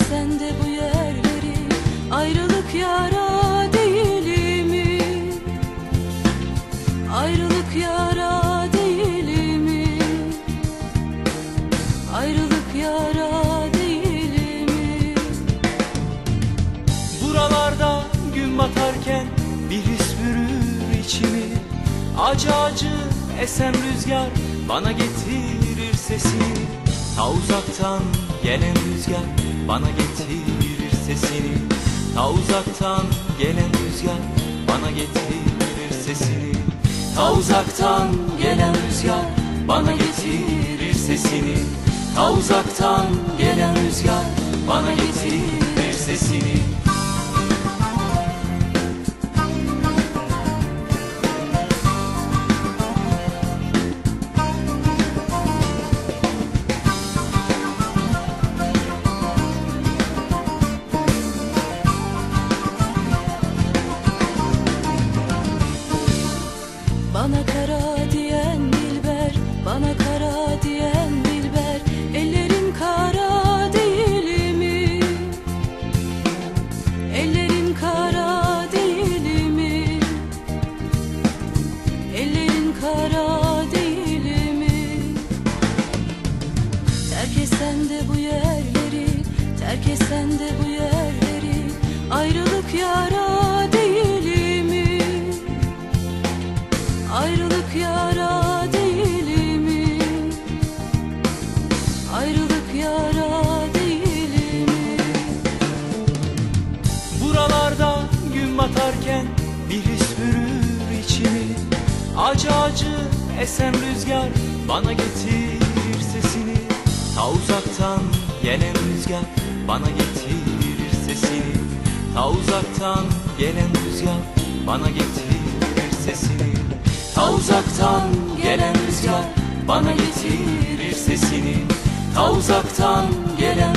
de bu yerleri Ayrılık yara değil mi? Ayrılık yara değil mi? Ayrılık yara değil mi? Buralarda gün batarken bir his bürür içimi Acı acı esen rüzgar bana getirir sesini Ta uzaktan gelen rüzgar bana getirir sesini. Ta uzaktan gelen rüzgar bana getirir sesini. Ta uzaktan gelen rüzgar bana getirir sesini. Ta uzaktan gelen rüzgar bana getirir sesini kara değil mi? Terk etsen de bu yerleri, terk etsen de bu yerleri Ayrılık yara değil? Ayrılık yara esen rüzgar bana getirir sesini. Ta uzaktan gelen rüzgar bana getirir sesini. Ta uzaktan gelen rüzgar bana getirir sesini. Ta uzaktan gelen rüzgar bana getirir sesini. Ta uzaktan gelen